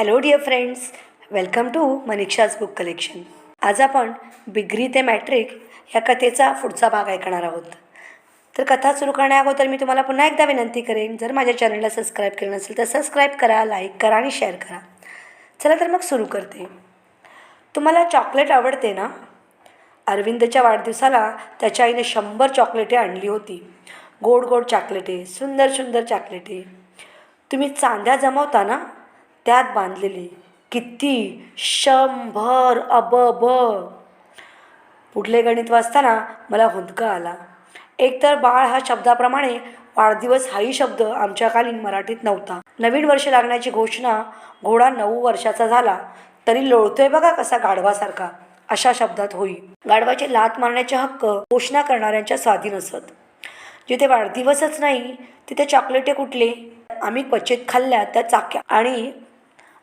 Hello dear friends welcome to Maniksha's book collection आज आपण बिग्री ते मॅट्रिक ह्या कथेचा पुढचा भाग ऐकणार आहोत. तर कथा सुरू करण्याअगोदर मी तुम्हाला पुन्हा एकदा विनंती करेन जर माझ्या चॅनलला सबस्क्राईब केलं नसेल तर सबस्क्राईब करा लाईक करा आणि शेअर करा. चला तर मग सुरू करते. तुम्हाला चॉकलेट आवडते ना? अरविंदच्या वाढदिवसाला त्याच्या आईने शंभर चॉकलेटे आणली होती. गोड गोड चॉकलेटे सुंदर सुंदर चॉकलेटे तुम्ही चांद्या जमवता ना? त्यात बांधलेली किती शंभर अबब. पुढले गणित वाचताना मला हुंदका आला. एकतर बाळ हा शब्दाप्रमाणे वाढदिवस हाही शब्द आमच्याकालीन मराठीत नव्हता. नवीन वर्ष लागण्याची घोषणा घोडा नऊ वर्षाचा झाला तरी लोळतोय बघा कसा गाढवासारखा अशा शब्दात होई. गाढवाचे लात मारण्याचे हक्क घोषणा करणाऱ्यांच्या स्वाधीन असत. जिथे वाढदिवसच नाही तिथे चॉकलेटे कुठले? आम्ही क्वचित खाल्ल्या त्या चाक्या आणि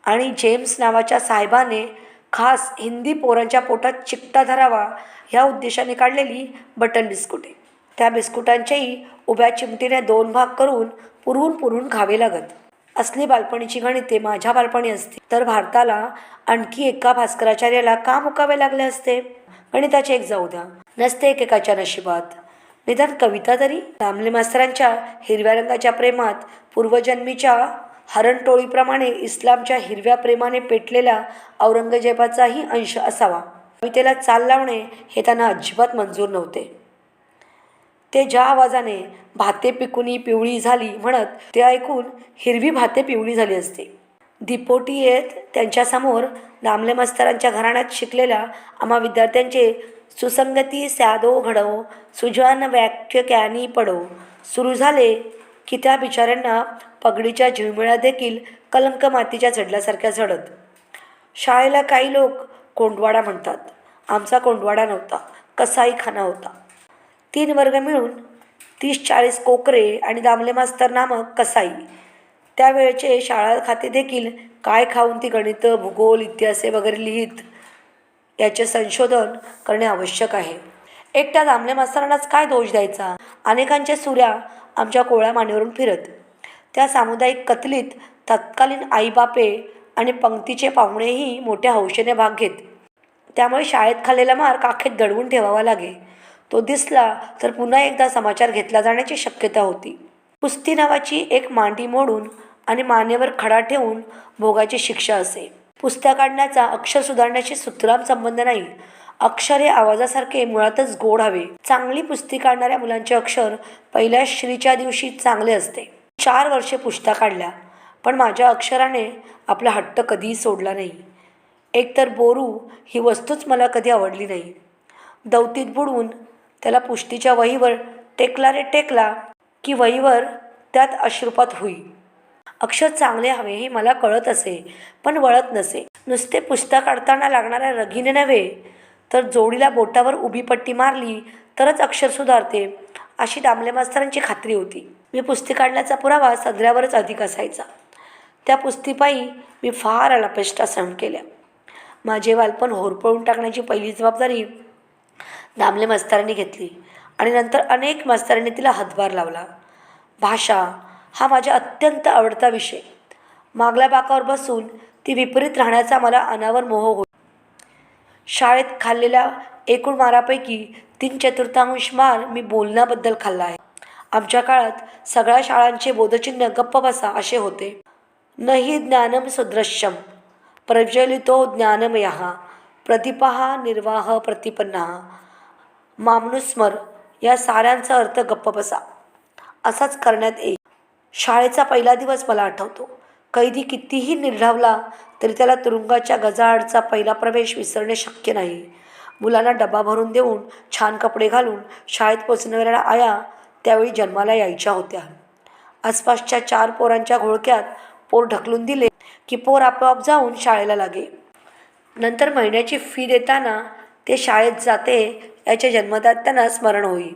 आणि जेम्स नावाच्या साहेबाने खास हिंदी पोरांच्या पोटात चिकटा धरावा ह्या उद्देशाने काढलेली बटन बिस्कुटे. त्या बिस्कुटांचेही उभ्या चिमटीने दोन भाग करून पुरवून पुरवून खावे लागत. असली बालपणीची गणिते माझ्या बालपणी असती. तर भारताला आणखी एका भास्कराचार्याला का मुकावे लागले असते? गणिताचे एक जाऊ द्या. नसते एकेकाच्या नशिबात. निदान कविता तरी? दामले मास्तरांच्या हिरव्या रंगाच्या प्रेमात पूर्वजन्मीच्या हरणटोळीप्रमाणे इस्लामच्या हिरव्या प्रेमाने पेटलेला औरंगजेबाचाही अंश असावा. कवितेला चाल लावणे हे त्यांना अजिबात मंजूर नव्हते. ते ज्या आवाजाने भाते पिकुनी पिवळी झाली म्हणत ते ऐकून हिरवी भाते पिवळी झाली असते. दिपोटी येत त्यांच्यासमोर दामले मास्तरांच्या घराण्यात शिकलेल्या आम्हा विद्यार्थ्यांचे सुसंगती सॅदो घडव सुजान वाक्य कॅनी पडो सुरू झाले की त्या बिचाऱ्यांना पगडीच्या झिळमिळ्या देखील कलंक मातीच्या झडल्यासारख्या झडत. शाळेला काही लोक कोंडवाडा म्हणतात. आमचा कोंडवाडा नव्हता कसाईखाना होता. तीन वर्ग मिळून तीस चाळीस कोकरे आणि दामले मास्तर नामक कसाई. त्यावेळचे शाळा खाते देखील काय खाऊन ती गणितं भूगोल इतिहासे वगैरे लिहित याचे संशोधन करणे आवश्यक आहे. एकट्या दामले मास्तरांनाच काय दोष द्यायचा? अनेकांच्या सुऱ्या आमच्या कोळ्या मानेवरून फिरत. त्या सामुदायिक कथलीत तत्कालीन आईबापे आणि पंक्तीचे पाहुणेही मोठ्या हौशेने भाग घेत. त्यामुळे शाळेत खाल्लेला मार काखेत दडवून ठेवावा लागे. तो दिसला तर पुन्हा एकदा समाचार घेतला जाण्याची शक्यता होती. कुस्ती नावाची एक मांडी मोडून आणि मानेवर खडा ठेवून भोगाची शिक्षा असे. पुस्त्या काढण्याचा अक्षर सुधारण्याशी सुतराम संबंध नाही. अक्षर हे आवाजासारखे मुळातच गोड हवे. चांगली पुस्ती काढणाऱ्या मुलांचे अक्षर पहिल्या श्रीच्या दिवशी चांगले असते. चार वर्षे पुस्ता काढल्या पण माझ्या अक्षराने आपला हट्ट कधीही सोडला नाही. एकतर बोरू ही वस्तूच मला कधी आवडली नाही. दौतीत बुडवून त्याला पुष्टीच्या वहीवर टेकला रे टेकला की वहीवर त्यात अश्रुपात होई. अक्षर चांगले हवे हे मला कळत असे पण वळत नसे. नुसते पुस्तक काढताना लागणाऱ्या रगीने नव्हे तर जोडीला बोटावर उभी पट्टी मारली तरच अक्षर सुधारते अशी दामले मास्तरांची खात्री होती. मी पुस्ती काढण्याचा पुरावा सदऱ्यावरच अधिक असायचा. त्या पुस्तीपायी मी फार अलापेष्टा सहन केल्या. माझे बालपण होरपळून टाकण्याची पहिली जबाबदारी दामले मास्तरांनी घेतली आणि नंतर अनेक मास्तरांनी तिला हातभार लावला. भाषा हा माझ्या अत्यंत आवडता विषय. मागल्या बाकावर बसून ती विपरीत राहण्याचा मला अनावर मोह हो शाळेत खाल्लेल्या एकूण मारापैकी तीन चतुर्थांश मार मी बोलण्याबद्दल खाल्ला आहे. आमच्या काळात सगळ्या शाळांचे बोधचिन्ह गप्प बसा असे होते. नही ज्ञानम सुदृश्यम प्रज्वलितो ज्ञानमय प्रतिपहा निर्वाह प्रतिपन्ना मामनुस्मर या साऱ्यांचा अर्थ गप्प बसा. असाच करण्यात येईल. शाळेचा पहिला दिवस मला आठवतो. कैदी कितीही निर्ढावला तरी त्याला तुरुंगाच्या गजाआडचा पहिला प्रवेश विसरणे शक्य नाही. मुलांना डबा भरून देऊन छान कपडे घालून शाळेत पोचणाऱ्या आया त्यावेळी जन्माला यायच्या होत्या. आसपासच्या चार पोरांच्या घोळक्यात पोर ढकलून दिले की पोर आपोआप जाऊन शाळेला लागे. नंतर महिन्याची फी देताना ते शाळेत जाते याचे जन्मदात्यांना स्मरण होई.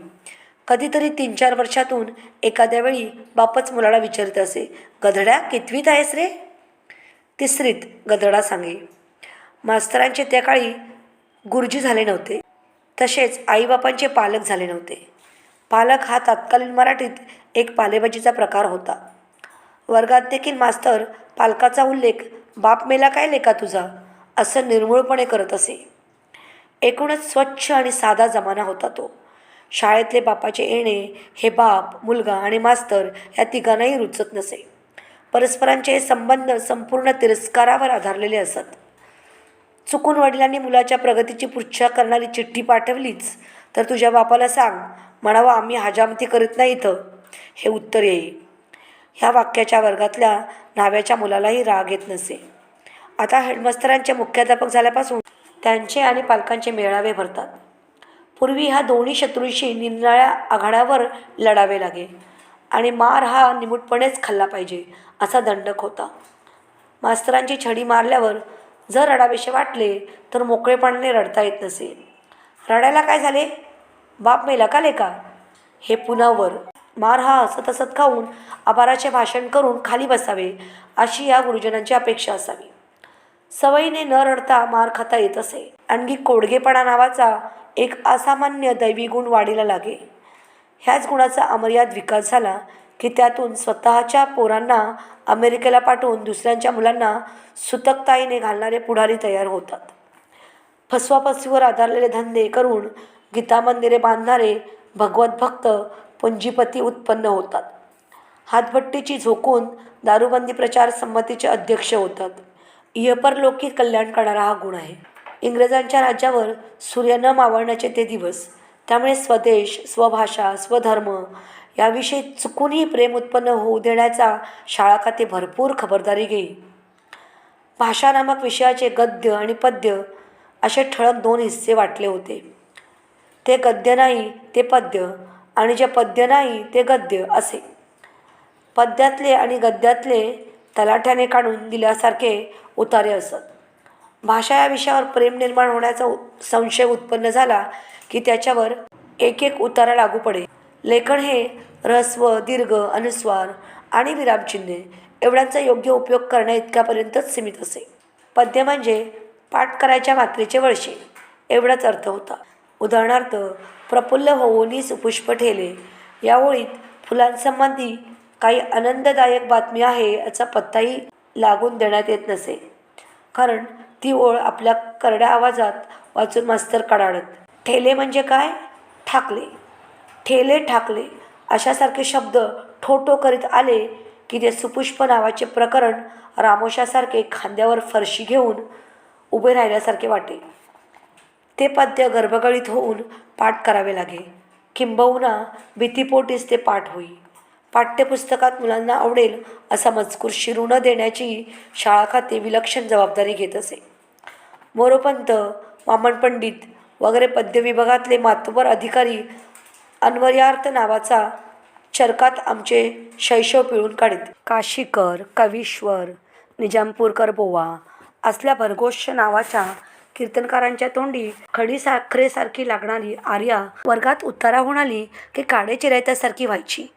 कधीतरी तीन चार वर्षातून एखाद्या वेळी बापच मुलाला विचारत असे गधड्या कितवीत आहेस रे? तिसरीत गदडा सांगे मास्तरांचे त्या काळी गुरुजी झाले नव्हते. तसेच आईबापांचे पालक झाले नव्हते. पालक हा तत्कालीन मराठीत एक पालेभाजीचा प्रकार होता. वर्गात देखील मास्तर पालकाचा उल्लेख बाप मेला काय लेखा तुझा? असं निर्मूळपणे करत असे. एकूणच स्वच्छ आणि साधा जमाना होता तो. शाळेतले बापाचे येणे हे बाप मुलगा आणि मास्तर या तिघांनाही रुचत नसे. परस्परांचे हे संबंध संपूर्ण तिरस्कारावर आधारलेले असत. चुकून वडिलांनी मुलाच्या प्रगतीची पृच्छा करणारी चिठ्ठी पाठवलीच. तर तुझ्या बापाला सांग म्हणावं आम्ही हजामती करीत नाही इथं. हे उत्तर येई. ह्या वाक्याच्या वर्गातल्या न्हाव्याच्या मुलालाही राग येत नसे. आता हेडमास्तरांचे मुख्याध्यापक झाल्यापासून त्यांचे आणि पालकांचे मेळावे भरतात. पूर्वी ह्या दोन्ही शत्रूंशी निरनिराळ्या आघाड्यावर लढावे लागे. आणि मार हा निमूटपणेच खाल्ला पाहिजे असा दंडक होता. मास्तरांची छडी मारल्यावर जर रडावेसे वाटले तर मोकळेपणाने रडता येत नसे. रडायला काय झाले? बाप मेला का लेका? हे पुनावर वर. मार हा हसत हसत खाऊन आभाराचे भाषण करून खाली बसावे अशी या गुरुजनांची अपेक्षा असावी. सवयीने न रडता मार खाता येत असे. आणखी कोडगेपणा नावाचा एक असामान्य दैवी गुण वाढीला लागे. ह्याच गुणाचा अमर्याद विकास झाला की त्यातून स्वतःच्या पोरांना अमेरिकेला पाठवून दुसऱ्यांच्या मुलांना सुतकताईने घालणारे पुढारी तयार होतात. फसवाफसवीवर आधारलेले धंदे करून गीता मंदिरे बांधणारे भगवत भक्त पुंजीपती उत्पन्न होतात. हातभट्टीची झोकून दारूबंदी प्रचार संमतीचे अध्यक्ष होतात. इहपरलोकी कल्याण करणारा हा गुण आहे. इंग्रजांच्या राज्यावर सूर्य न मावळण्याचे ते दिवस त्यामुळे स्वदेश स्वभाषा स्वधर्म याविषयी चुकूनही प्रेम उत्पन्न होऊ देण्याचा शाळा खाते भरपूर खबरदारी घेई भाषा नामक विषयाचे गद्य आणि पद्य असे ठळक दोन हिस्से वाटले होते. ते गद्य नाही ते पद्य आणि जे पद्य नाही ते गद्य असे. पद्यातले आणि गद्यातले तलाठ्याने काढून दिल्यासारखे उतारे असत. भाषा या विषयावर प्रेम निर्माण होण्याचा संशय उत्पन्न झाला की त्याच्यावर एक एक उतारा लागू पडे लेखन हे ऱ्हस्व दीर्घ अनुस्वार आणि विरामचिन्हे एवढ्यांचा योग्य उपयोग करण्या इतक्यापर्यंतच सीमित असे. पद्य म्हणजे पाठ करायच्या मात्रेचे वळशे एवढाच अर्थ होता. उदाहरणार्थ प्रफुल्ल होऊनी सुपुष्प ठेले. या ओळीत फुलांसंबंधी काही आनंददायक बातमी आहे याचा पत्ताही लागून देण्यात येत नसे. कारण ती ओळ आपल्या करड्या आवाजात वाचून मास्तर कडाडत ठेले म्हणजे काय? ठाकले. ठेले ठाकले. अशासारखे शब्द ठोठो करीत आले की ते सुपुष्प नावाचे प्रकरण रामोशासारखे खांद्यावर फरशी घेऊन उभे राहिल्यासारखे वाटे. ते पद्य गर्भगळीत होऊन पाठ करावे लागे. किंबहुना भीतीपोटीच ते पाठ होई. पाठ्यपुस्तकात मुलांना आवडेल असा मजकूर शिरू न देण्याची शाळा खाते विलक्षण जबाबदारी घेत असे. मोरोपंत वामन पंडित वगैरे पद्य विभागातले मातबर अधिकारी अन्वर्यार्थ नावाचा चरकात आमचे शैशव पिळून काढित. काशीकर कवीश्वर निजामपूरकर बोवा असल्या भरघोष नावाच्या कीर्तनकारांच्या तोंडी खडी साखरेसारखी लागणारी आर्या वर्गात उतारा होणारी की काडे चिरायत्यासारखी व्हायची.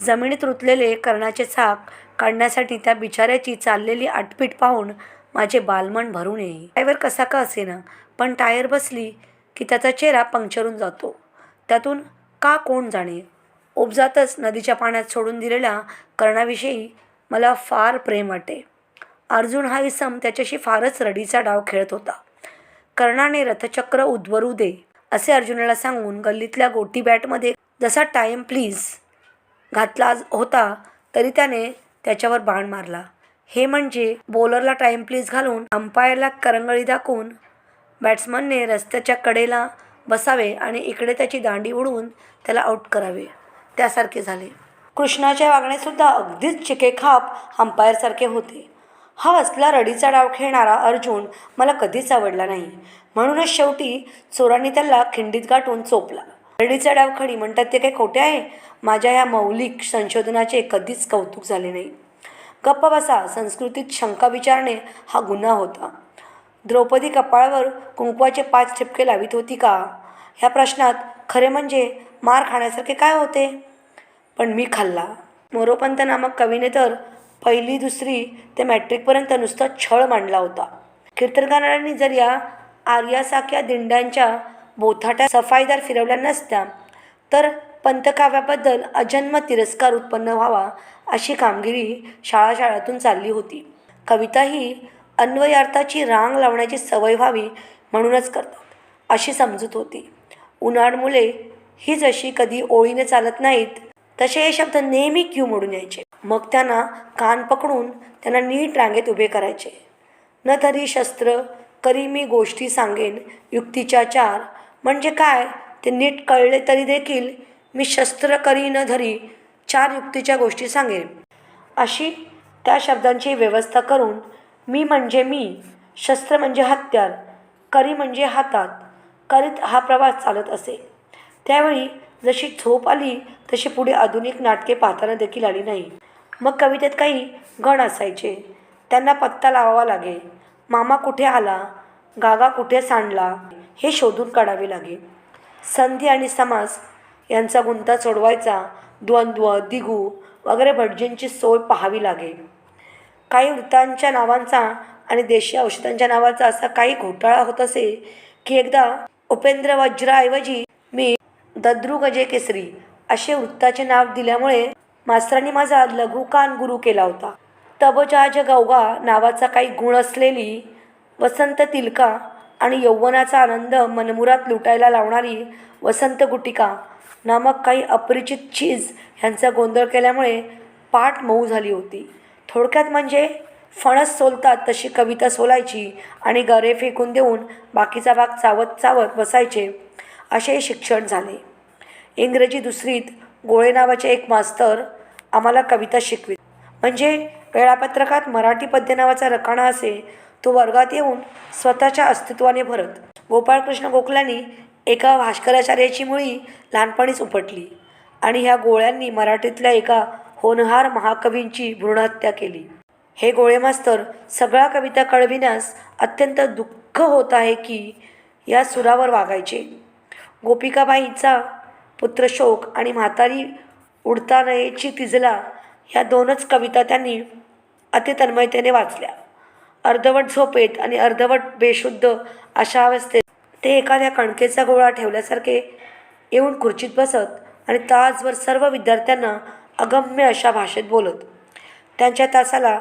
जमिनीत रुतलेले कर्णाचे चाक काढण्यासाठी त्या बिचाऱ्याची चाललेली आटपीट पाहून माझे बालमन भरून येई टायवर कसा का असेना? पण टायर बसली की त्याचा चेहरा पंक्चरून जातो. त्यातून का कोण जाणे? उपजातच नदीच्या पाण्यात सोडून दिलेल्या कर्णाविषयी मला फार प्रेम वाटे. अर्जुन हा इसम त्याच्याशी फारच रडीचा डाव खेळत होता. कर्णाने रथचक्र उद्वरू दे असे अर्जुनाला सांगून गल्लीतल्या गोटी बॅटमध्ये जसा टाईम प्लीज घातला होता तरी त्याने त्याच्यावर बाण मारला. हे म्हणजे बॉलरला टाईम प्लीज घालून अंपायरला करंगळी दाखवून बॅट्समनने रस्त्याच्या कडेला बसावे आणि इकडे त्याची दांडी उडवून त्याला आऊट करावे. त्यासारखे झाले. कृष्णाच्या वागणेसुद्धा अगदीच चिकेखाप अंपायरसारखे होते. हा असला रडीचा डाव खेळणारा अर्जुन मला कधीच आवडला नाही. म्हणूनच शेवटी चोरांनी त्याला खिंडीत गाठून चोपला. रडीचा डाव खडी म्हणतात ते काही खोटे आहे? माझ्या या मौलिक संशोधनाचे कधीच कौतुक झाले नाही. गप्प बसा संस्कृतीत शंका विचारणे हा गुन्हा होता. द्रौपदी कपाळावर कुंकवाचे पाच ठिपके लावित होती का? ह्या प्रश्नात खरे म्हणजे मार खाण्यासारखे काय होते? पण मी खाल्ला. मोरोपंत नामक कवीने तर पहिली दुसरी ते मॅट्रिकपर्यंत नुसता छळ मांडला होता. कीर्तनकारांनी जर या आर्यासाख्या दिंड्यांच्या बोथाट्या सफाईदार फिरवल्या नसत्या तर पंतकाव्याबद्दल अजन्म तिरस्कार उत्पन्न व्हावा अशी कामगिरी शाळा शाळातून चालली होती. कविता ही अन्वयार्थाची रांग लावण्याची सवय व्हावी म्हणूनच करतात अशी समजूत होती. उन्हाळ मुले ही जशी कधी ओळीने चालत नाहीत तसे हे शब्द नेहमी क्यू मोडून यायचे. मग त्यांना कान पकडून त्यांना नीट रांगेत उभे करायचे. न तरी शस्त्र करी मी गोष्टी सांगेन युक्तीच्या चार. म्हणजे काय? ते नीट कळले तरी देखील मी शस्त्र करी न धरी चार युक्तीच्या गोष्टी सांगेन अशी त्या शब्दांची व्यवस्था करून मी म्हणजे मी शस्त्र म्हणजे हत्यार करी म्हणजे हातात करीत हा प्रवास चालत असे. त्यावेळी जशी झोप आली तशी पुढे आधुनिक नाटके पाहताना देखील आली नाही. मग कवितेत काही गण असायचे. त्यांना पत्ता लावावा लागे. मामा कुठे आला? गागा कुठे सांडला? हे शोधून काढावे लागे. संधी आणि समास यांचा गुंता सोडवायचा द्वंद्व दिगू वगैरे भटजींची सोय पाहावी लागे. काही वृत्तांच्या नावांचा आणि देशी औषधांच्या नावाचा असा काही घोटाळा होत असे की एकदा उपेंद्र वज्राऐवजी मी दद्रू गजे केसरी असे वृत्ताचे नाव दिल्यामुळे मास्तरांनी माझा लघुकान गुरु केला होता. तबजाज गौगा नावाचा काही गुण असलेली वसंत तिलका आणि यौवनाचा आनंद मनमुरात लुटायला लावणारी वसंत गुटिका नामक काही अपरिचित चीज ह्यांचा गोंधळ केल्यामुळे पाठ मऊ झाली होती. थोडक्यात म्हणजे फणस सोलतात तशी कविता सोलायची आणि गरे फेकून देऊन बाकीचा भाग चावत चावत बसायचे असे शिक्षण झाले. इंग्रजी दुसरीत गोळे नावाचे एक मास्तर आम्हाला कविता शिकवित. म्हणजे वेळापत्रकात मराठी पद्य नावाचा रकाना असे तो वर्गात येऊन स्वतःच्या अस्तित्वाने भरत. गोपाळकृष्ण गोखल्यांनी एका भास्कराचार्याची मुळी लहानपणीच उपटली आणि ह्या गोळ्यांनी मराठीतल्या एका होनहार महाकवींची भ्रूणहत्या केली. हे गोळे मास्तर सगळा कविता कळविण्यास अत्यंत दुःख होत आहे की या सुरावर वागायचे. गोपिकाबाईंचा पुत्रशोक आणि म्हातारी उडता नयेची तिजला ह्या दोनच कविता त्यांनी अतितन्मयतेने वाचल्या. अर्धवट झोपेत आणि अर्धवट बेशुद्ध अशा अवस्थेत ते एखाद्या कणकेचा गोळा ठेवल्यासारखे येऊन खुर्चीत बसत आणि तासभर सर्व विद्यार्थ्यांना अगम्य अशा भाषेत बोलत. त्यांच्या तासाला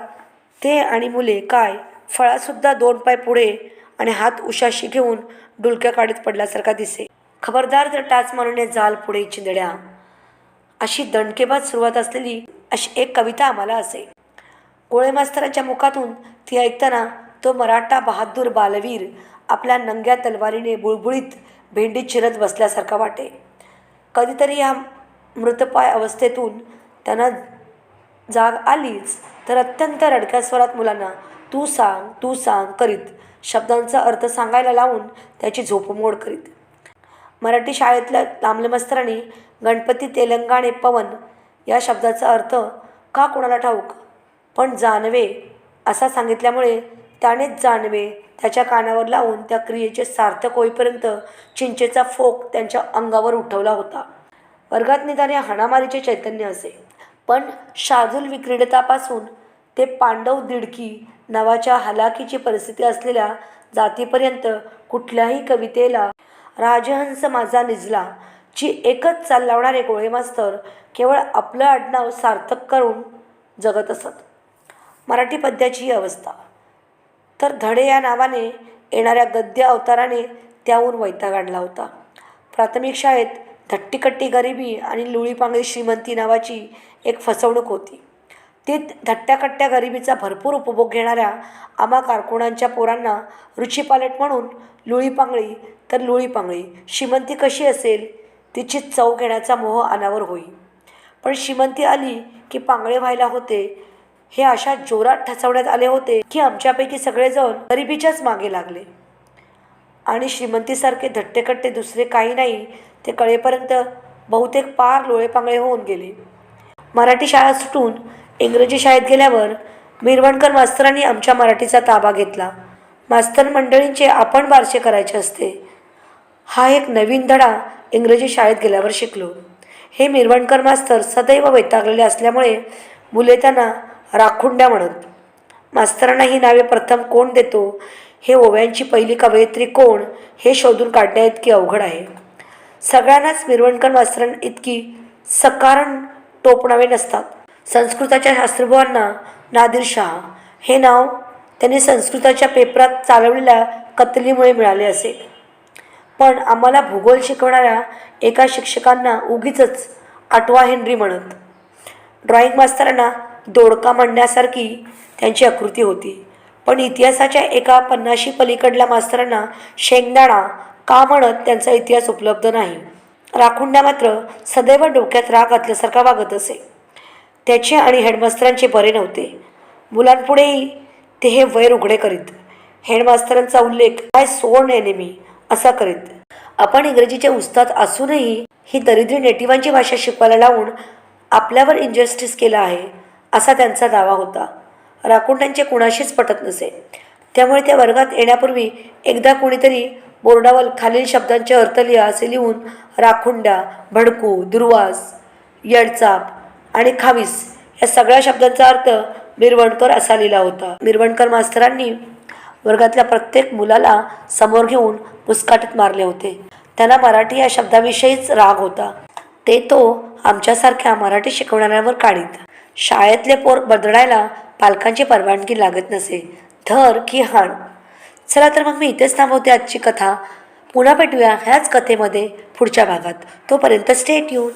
ते आणि मुले काय फळासुद्धा दोन पाय पुढे आणि हात उशाशी घेऊन डुलक्या काढीत पडल्यासारखा दिसे. खबरदार जर टाच मारून जाल पुढे चिंदड्या. अशी दणकेबाद सुरुवात असलेली अशी एक कविता आम्हाला असे. गोळे मास्तरांच्या मुखातून ती ऐकताना तो मराठा बहादूर बालवीर आपल्या नंग्या तलवारीने बुळबुळीत भेंडीत चिरत बसल्यासारखा वाटे. कधीतरी या मृतपाय अवस्थेतून त्यांना जाग आलीच तर अत्यंत रडक्या स्वरात मुलांना तू सांग तू सांग करीत शब्दांचा अर्थ सांगायला लावून त्याची झोपमोड करीत. मराठी शाळेतल्या लांबलमस्तरांनी गणपती तेलंगाणे पवन या शब्दाचा अर्थ का कोणाला ठाऊक? पण जानवे असा सांगितल्यामुळे त्यानेच जानवे त्याच्या कानावर लावून त्या क्रियेचे सार्थक होईपर्यंत चिंचेचा फोक त्यांच्या अंगावर उठवला होता. वर्गात निदान हाणामारीचे चैतन्य असे. पण शार्दूल विक्रीडतापासून ते पांडव दिडकी नावाच्या हलाखीची परिस्थिती असलेल्या जातीपर्यंत कुठल्याही कवितेला राजहंस माझा निजला ची एकच चाल लावणारे गोळे मास्तर केवळ आपलं आडनाव सार्थक करून जगत असत. मराठी पद्याची ही अवस्था. तर धडे या नावाने येणाऱ्या गद्य अवताराने त्याहून वैताग आणला होता. प्राथमिक शाळेत धट्टीकट्टी गरिबी आणि लुळीपांगळी श्रीमंती नावाची एक फसवणूक होती. ती धट्ट्याकट्ट्या गरिबीचा भरपूर उपभोग घेणाऱ्या आम्हा कारकुणांच्या पोरांना रुचीपालट म्हणून लुळीपांगळी तर लुळीपांगळी श्रीमंती कशी असेल तिची चव घेण्याचा मोह अनावर होई. पण श्रीमंती आली की पांगळे व्हायला होते हे अशा जोरात ठसवण्यात आले होते की आमच्यापैकी सगळेजण गरिबीच्याच मागे लागले. आणि श्रीमंतीसारखे धट्टेकट्टे दुसरे काही नाही ते कळेपर्यंत बहुतेक पार लोळेपांगळे होऊन गेले. मराठी शाळा सुटून इंग्रजी शाळेत गेल्यावर मिरवणकर मास्तरांनी आमच्या मराठीचा ताबा घेतला. मास्तर मंडळींचे आपण बारसे करायचे असते. हा एक नवीन धडा इंग्रजी शाळेत गेल्यावर शिकलो. हे मिरवणकर मास्तर सदैव वैतागलेले असल्यामुळे मुले त्यांना राखुंड्या म्हणत मास्तरांना ही नावे प्रथम कोण देतो? हे ओव्यांची पहिली कवयित्री कोण? हे शोधून काढण्या इतकी अवघड आहे. सगळ्यांनाच मिरवणकर मास्तरां इतकी सकारण टोपणावे नसतात. संस्कृताच्या शास्त्रभुवांना नादिर शाह. हे नाव त्यांनी संस्कृताच्या पेपरात चालवलेल्या कतलीमुळे मिळाले असेल पण आम्हाला भूगोल शिकवणाऱ्या एका शिक्षकांना उगीच आठवा हेनरी म्हणत. ड्रॉईंग मास्तरांना दोडका म्हणण्यासारखी त्यांची आकृती होती. पण इतिहासाच्या एका पन्नाशी पलीकडल्या मास्तरांना शेंगदाणा का म्हणत त्यांचा इतिहास उपलब्ध नाही. राखुंड्या मात्र सदैव डोक्यात राग घातल्यासारखा वागत असे. त्याचे आणि हेडमास्तरांचे बरे नव्हते. मुलांपुढेही ते हे वैर उघडे करीत. हेडमास्तरांचा उल्लेख काय सोड नेहमी असा करीत. आपण इंग्रजीचे उस्ताद असूनही ही दरिद्री नेटिवांची भाषा शिकवायला लावून आपल्यावर इंजस्टिस केला आहे. असा त्यांचा दावा होता. राखुंडांचे कुणाशीच पटत नसे. त्यामुळे त्या वर्गात येण्यापूर्वी एकदा कोणीतरी बोर्डावर खालील शब्दांचे अर्थ लिहा असे लिहून राखुंडा भडकू दुर्वास येडचाप आणि खावीस या सगळ्या शब्दांचा अर्थ मिरवणकर असा लिहिला होता. मिरवणकर मास्तरांनी वर्गातल्या प्रत्येक मुलाला समोर घेऊन मुस्काटीत मारले होते. त्यांना मराठी या शब्दाविषयीच राग होता. ते तो आमच्यासारख्या मराठी शिकवणाऱ्यांवर काढीत. शाळेतले पोर बदडायला पालकांची परवानगी लागत नसे. धर की हाण. चला तर मग मी इथेच थांबवते आजची कथा. पुन्हा भेटूया ह्याच कथेमध्ये पुढच्या भागात. तोपर्यंत स्टेट येऊन